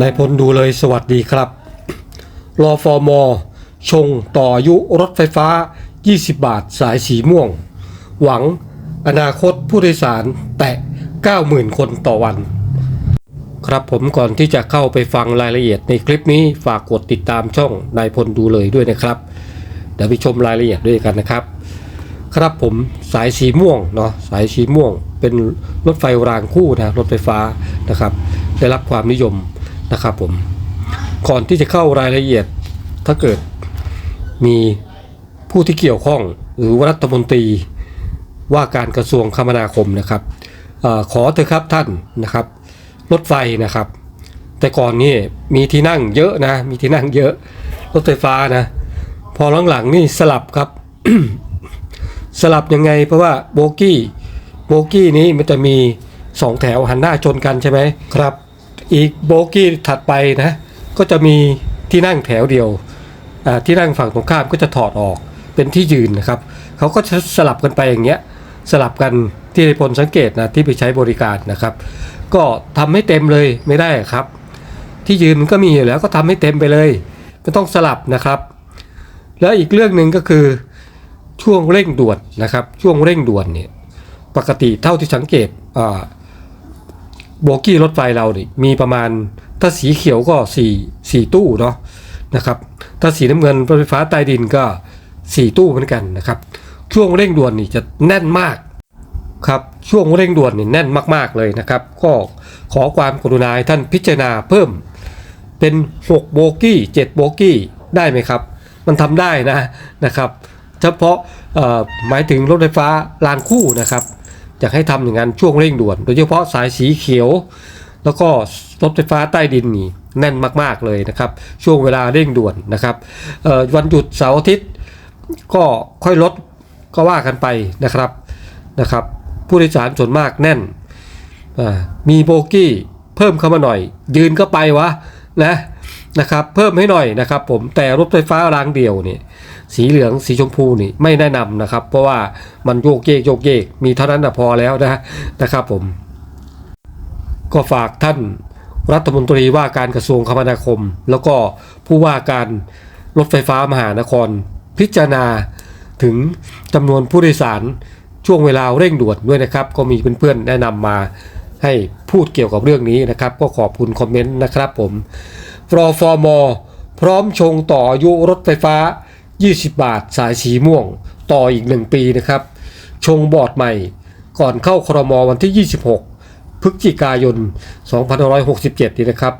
นายพลดูเลยสวัสดีครับ รอฟอมอชงต่ออายุรถไฟฟ้า 20 บาทสายสีม่วง หวังอนาคตผู้โดยสารแตะ 90,000 คนต่อวัน ครับผมก่อนที่จะเข้าไปฟังรายละเอียดในคลิปนี้ฝากกดติดตามช่องนายพลดูเลยด้วยนะครับ เดี๋ยวไปชมรายละเอียดด้วยกันนะครับ ครับผมสายสีม่วงเนาะสายสีม่วง เป็นรถไฟรางคู่นะรถไฟฟ้านะครับ ได้รับความนิยม นะครับผมก่อนที่จะเข้ารายละเอียดถ้าเกิดมีผู้ที่เกี่ยวข้องหรือรัฐมนตรีว่าการกระทรวงคมนาคมนะครับออขอเถอะครับท่านนะครับรถไฟนะครับ แต่ก่อนนี่มีที่นั่งเยอะนะ มีที่นั่งเยอะ รถไฟฟ้านะ พอหลังๆนี่สลับครับ สลับยังไงเพราะว่าโบกี้โบกี้นี้มันจะมีสองแถวหันหน้าชนกันใช่ไหมครับ อีกโบกี้ถัดไปนะก็จะมีที่นั่งแถวเดียวที่นั่งฝั่งตรงข้ามก็จะถอดออกเป็นที่ยืนนะครับเขาก็จะสลับกันไปอย่างเงี้ยสลับกันที่ในพลสังเกตนะที่ไปใช้บริการนะครับ ก็ทำให้เต็มเลยไม่ได้ครับ ที่ยืนมันก็มีอยู่แล้วก็ทำให้เต็มไปเลยไม่ต้องสลับนะครับ แล้วอีกเรื่องหนึ่งก็คือช่วงเร่งด่วนนะครับ ช่วงเร่งด่วนเนี่ยปกติเท่าที่สังเกตอ่า โบกี้รถไฟเราเนี่ยมีประมาณถ้าสีเขียวก็4 4ตู้เนาะนะครับถ้าสีน้ำเงินรถไฟฟ้าใต้ดินก็4ตู้เหมือนกันนะครับช่วงเร่งด่วนนี่จะแน่นมากครับช่วงเร่งด่วนนี่แน่นมากๆเลยนะครับ ก็ขอความกรุณาให้ท่านพิจารณาเพิ่มเป็น 6 โบกี้7โบกี้ได้ไหมครับ มันทำได้นะนะครับ เฉพาะหมายถึงรถไฟฟ้ารางคู่นะครับ อยากให้ทำอย่างนั้นช่วงเร่งด่วน โดยเฉพาะสายสีเขียว แล้วก็รถไฟฟ้าใต้ดินนี่แน่นมาก ๆเลยนะครับ ช่วงเวลาเร่งด่วนนะครับวันหยุดเสาร์อาทิตย์ก็ค่อยลดก็ว่ากันไปนะครับนะครับ ผู้โดยสารส่วนมากแน่นมีโบกี้เพิ่มเข้ามาหน่อย ยืนก็ไปวะนะ นะครับเพิ่มให้หน่อยนะครับผมแต่รถไฟฟ้ารางเดียวนี่สีเหลืองสีชมพูนี่ไม่แนะนำนะครับ เพราะว่ามันโยกเยกโยกเยกมีเท่านั้นพอแล้วนะนะครับผม ก็ฝากท่านรัฐมนตรีว่าการกระทรวงคมนาคม แล้วก็ผู้ว่าการรถไฟฟ้ามหานคร พิจารณาถึงจำนวนผู้โดยสารช่วงเวลาเร่งด่วนด้วยนะครับ ก็มีเพื่อนๆแนะนำมาให้พูดเกี่ยวกับเรื่องนี้นะครับ ก็ขอบคุณคอมเมนต์นะครับผม รอฟอมอพร้อมชงต่ออายุรถไฟฟ้า 20 บาทสายสีม่วง ต่ออีก 1 ปีนะครับ ชงบอร์ดใหม่ ก่อนเข้าครมวันที่ 26 พฤศจิกายน 2567 นี้นะครับ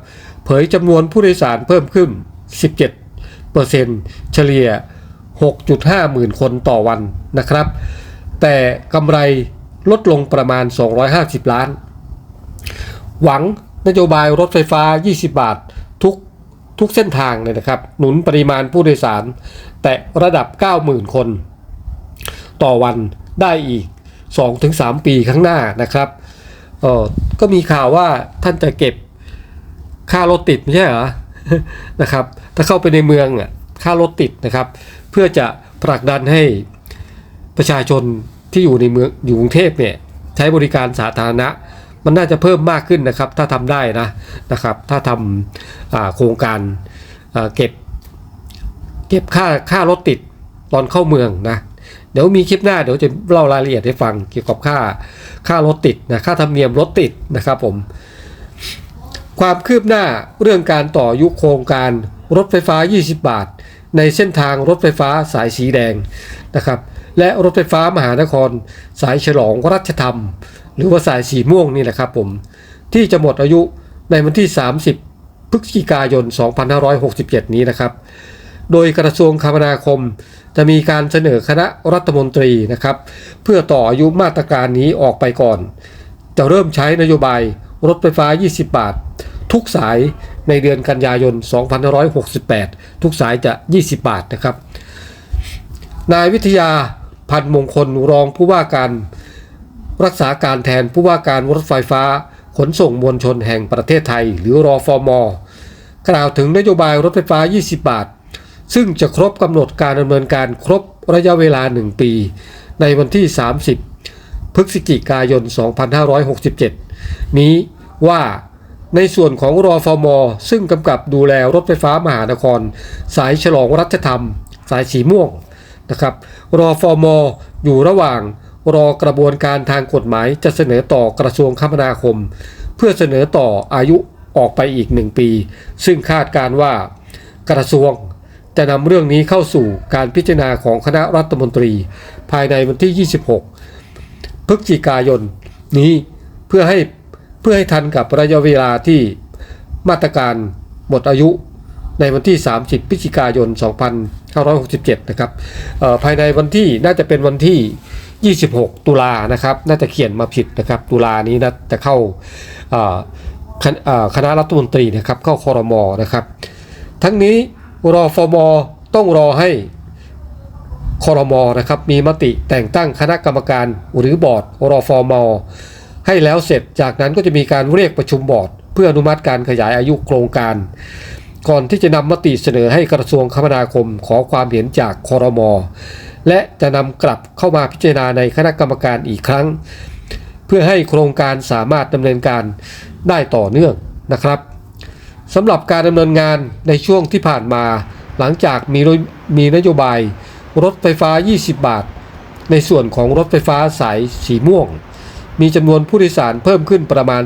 เผยจำนวนผู้โดยสารเพิ่มขึ้น 17เปอร์เซ็นต์เฉลี่ย 6.5 หมื่นคนต่อวันนะครับ แต่กำไรลดลงประมาณ 250 ล้าน หวังนโยบายรถไฟฟ้า 20 บาท ทุกทุกเส้นทางเลยนะครับ หนุนปริมาณผู้โดยสาร แต่ระดับ 90,000 คน ต่อวันได้อีก 2-3 ปีข้างหน้านะครับเออก็มีข่าวว่าท่านจะเก็บค่ารถติดไม่ใช่เหรอนะครับ ถ้าเข้าไปในเมืองอะค่ารถติดนะครับ เพื่อจะผลักดันให้ประชาชนที่อยู่ในเมืองอยู่กรุงเทพเนี่ยใช้บริการสาธารณะ มันน่าจะเพิ่มมากขึ้นนะครับ ถ้าทำได้นะนะครับ ถ้าทำโครงการเก็บ เก็บค่าค่ารถติดตอนเข้าเมืองนะเดี๋ยวมีคลิปหน้าเดี๋ยวจะเล่ารายละเอียดให้ฟังเกี่ยวกับค่าค่ารถติดนะค่าธรรมเนียมรถติดนะครับผมความคืบหน้าเรื่องการต่อยุคโครงการรถไฟฟ้า 20 บาท ในเส้นทางรถไฟฟ้าสายสีแดงนะครับ และรถไฟฟ้ามหานคร สายฉลองรัชธรรม หรือว่าสายสีม่วงนี่แหละครับผม ที่จะหมดอายุในวันที่ 30 พฤศจิกายน 2567 นี้นะครับ โดยกระทรวงคมนาคม จะมีการเสนอคณะรัฐมนตรีนะครับ เพื่อต่ออายุมาตรการนี้ออกไปก่อน จะเริ่มใช้นโยบายรถไฟฟ้า 20 บาท ทุกสายในเดือนกันยายน 2568 ทุกสายจะ 20 บาทนะครับ นายวิทยาพันธ์มงคลรองผู้ว่าการ รักษาการแทนผู้ว่าการรถไฟฟ้า ขนส่งมวลชนแห่งประเทศไทย หรือรอฟอมกล่าวถึงนโยบายรถไฟฟ้า 20 บาท ซึ่งจะครบกำหนดการดำเนินการครบระยะเวลา 1 ปี ในวันที่ 30 พฤศจิกายน 2567 นี้ว่าในส่วนของรอฟมซึ่งกำกับดูแลรถไฟฟ้ามหานคร สายฉลองรัชธรรม สายสีม่วงนะครับรอฟมอยู่ระหว่าง รอกระบวนการทางกฎหมายจะเสนอต่อกระทรวงคมนาคม เพื่อเสนอต่ออายุออกไปอีกหนึ่งปี ซึ่งคาดการว่ากระทรวงจะนำเรื่องนี้เข้าสู่การพิจารณาของคณะรัฐมนตรี ภายในวันที่ 26 พฤศจิกายนนี้เพื่อให้เพื่อให้ทันกับระยะเวลาที่มาตรการหมดอายุในวันที่ 30 พฤศจิกายน 2567 นะครับเอ่อภายในวันที่น่าจะเป็นวันที่ 26 ตุลานะครับ น่าจะเขียนมาผิดนะครับ ตุลานี้นะจะเข้าคณะรัฐมนตรีนะครับ เข้าคอรมอนะครับ ทั้งนี้รอฟอมอต้องรอให้คอรมอนะครับมีมติแต่งตั้งคณะกรรมการหรือบอร์ดรอฟอมอให้แล้วเสร็จจากนั้นก็จะมีการเรียกประชุมบอร์ด เพื่ออนุมัติการขยายอายุโครงการ ก่อนที่จะนำมติเสนอให้กระทรวงคมนาคมขอความเห็นจากคอรมอ และจะนำกลับเข้ามาพิจารณาในคณะกรรมการอีกครั้ง เพื่อให้โครงการสามารถดำเนินการได้ต่อเนื่องนะครับสำหรับการดำเนินงานในช่วงที่ผ่านมา หลังจากมีมีนโยบาย รถไฟฟ้า 20 บาท ในส่วนของรถไฟฟ้าสายสีม่วง มีจำนวนผู้โดยสารเพิ่มขึ้นประมาณ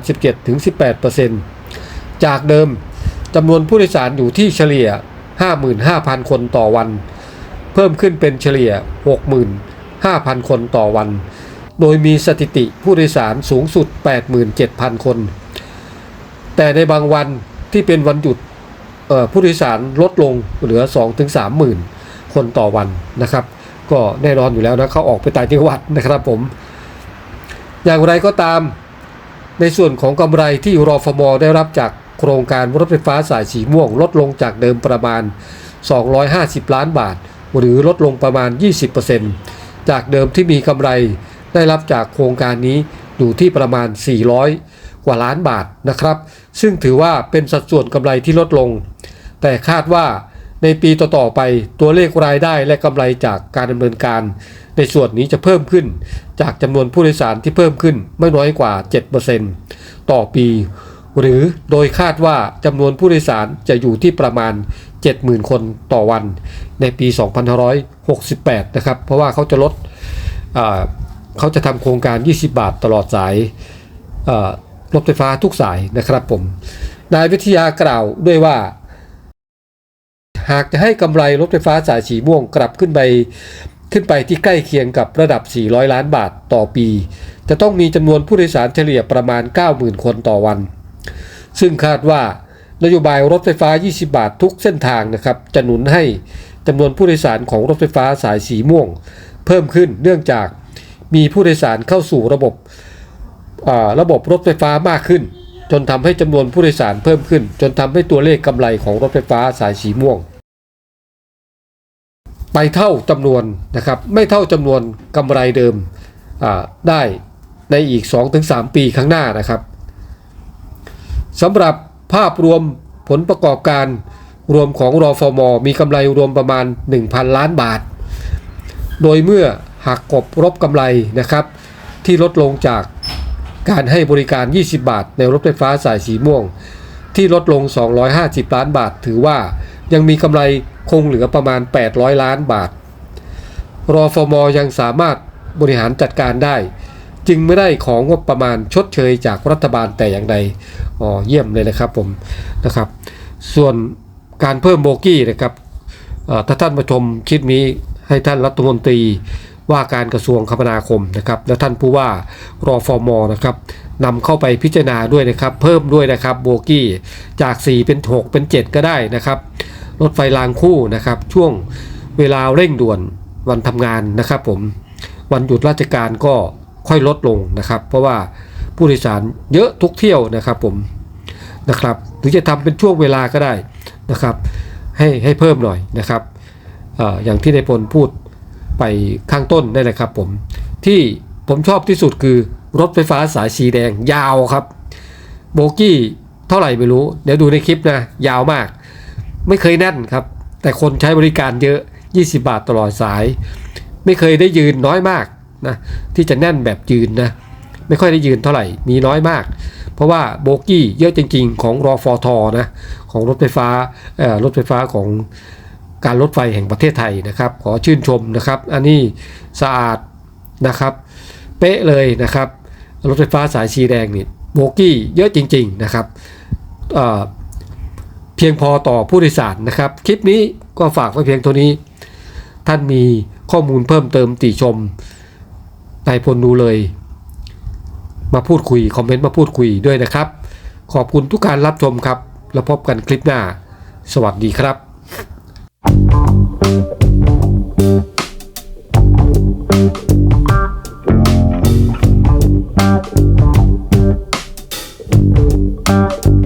17-18%จากเดิมจำนวนผู้โดยสารอยู่ที่เฉลี่ย 55,000 คนต่อวัน เพิ่มขึ้นเป็นเฉลี่ย 65,000 คนต่อวัน โดยมีสถิติผู้โดยสารสูงสุด 87,000 คน แต่ในบางวันที่เป็นวันหยุดผู้โดยสารลดลงเหลือ 2-3หมื่นคนต่อวันนะครับ ก็แน่นอนอยู่แล้วนะเขาออกไปต่างจังหวัดนะครับผม อย่างไรก็ตามในส่วนของกำไรที่รอฟมได้รับจากโครงการรถไฟฟ้าสายสีม่วงลดลงจากเดิมประมาณ 250 ล้านบาท หรือลดลงประมาณ 20%จากเดิมที่มีกำไรได้รับจากโครงการนี้อยู่ที่ประมาณ 400 กว่าล้านบาทนะครับ ซึ่งถือว่าเป็นสัดส่วนกำไรที่ลดลง แต่คาดว่าในปีต่อๆไปตัวเลขรายได้และกำไรจากการดำเนินการ ในส่วนนี้จะเพิ่มขึ้น จากจำนวนผู้โดยสารที่เพิ่มขึ้นไม่น้อยกว่า 7%ต่อปี หรือโดยคาดว่าจำนวนผู้โดยสารจะอยู่ที่ประมาณ 70,000 คนต่อวันในปี 2568 นะครับ เพราะว่าเขาจะลดเขาจะทำโครงการ 20 บาทตลอดสายรถไฟฟ้าทุกสายนะครับผม นายวิทยากล่าวด้วยว่า หากจะให้กำไรรถไฟฟ้าสายสีม่วงกลับขึ้นไปขึ้นไปที่ใกล้เคียงกับระดับ 400 ล้านบาทต่อปี จะต้องมีจำนวนผู้โดยสารเฉลี่ยประมาณ 90,000 คนต่อวัน ซึ่งคาดว่า นโยบายรถไฟฟ้า 20 บาททุกเส้นทางนะครับ จะหนุนให้จำนวนผู้โดยสารของรถไฟฟ้าสายสีม่วง เพิ่มขึ้นเนื่องจากมีผู้โดยสารเข้าสู่ระบบระบบรถไฟฟ้ามากขึ้น จนทำให้จำนวนผู้โดยสารเพิ่มขึ้น จนทำให้ตัวเลขกำไรของรถไฟฟ้าสายสีม่วง ไปเท่าจำนวนนะครับไม่เท่าจำนวนกำไรเดิมได้ในอีก 2-3 ปีข้างหน้านะครับสำหรับ ภาพรวมผลประกอบการรวมของรอฟอมมีกำไรรวมประมาณ 1,000 ล้านบาท โดยเมื่อหักกบรบกำไรนะครับ ที่ลดลงจากการให้บริการ 20 บาท ในรถไฟฟ้าสายสีม่วง ที่ลดลง 250 ล้านบาท ถือว่ายังมีกำไรคงเหลือประมาณ 800 ล้านบาท รอฟอมยังสามารถบริหารจัดการได้ จึงไม่ได้ของงบประมาณชดเชยจากรัฐบาลแต่อย่างใดอ๋อเยี่ยมเลยนะครับผมนะครับ ส่วนการเพิ่มโบกี้นะครับถ้าท่านมาชมคลิปนี้ให้ท่านรัฐมนตรีว่าการกระทรวงคมนาคมนะครับ และท่านผู้ว่ารอฟอร์มอนะครับนำเข้าไปพิจารณาด้วยนะครับ เพิ่มด้วยนะครับโบกี้จาก 4 เป็น 6 เป็น 7 ก็ได้นะครับ รถไฟรางคู่นะครับ ช่วงเวลาเร่งด่วนวันทำงานนะครับผม วันหยุดราชการก็ ค่อยลดลงนะครับ เพราะว่าผู้โดยสารเยอะทุกเที่ยวนะครับผมนะครับหรือจะทำเป็นช่วงเวลาก็ได้นะครับ ให้ให้เพิ่มหน่อยนะครับออย่างที่ในายพลพูดไปข้างต้นได้เลยครับผมที่ผมชอบที่สุดคือรถไฟฟ้าสายสีแดงยาวครับ โบกี้เท่าไหร่ไม่รู้ เดี๋ยวดูในคลิปนะ ยาวมาก ไม่เคยแน่นครับ แต่คนใช้บริการเยอะ 20 บาทตลอดสาย ไม่เคยได้ยืนน้อยมาก นะที่จะแน่นแบบยืนนะไม่ค่อยได้ยืนเท่าไหร่มีน้อยมาก เพราะว่าโบกี้เยอะจริงๆ ของรอฟอทอนะของรถไฟฟ้ารถไฟฟ้าของการรถไฟแห่งประเทศไทยนะครับ ขอชื่นชมนะครับ อันนี้สะอาดนะครับเป๊ะเลยนะครับ รถไฟฟ้าสายสีแดงนี่โบกี้เยอะจริงๆนะครับเเพียงพอต่อผู้โดยสารนะครับ คลิปนี้ก็ฝากไว้เพียงเท่านี้ ท่านมีข้อมูลเพิ่มเติมติชมายพลดูเลย มาพูดคุย คอมเมนต์มาพูดคุยด้วยนะครับ ขอบคุณทุกการรับชมครับ แล้วพบกันคลิปหน้า สวัสดีครับ Yeah.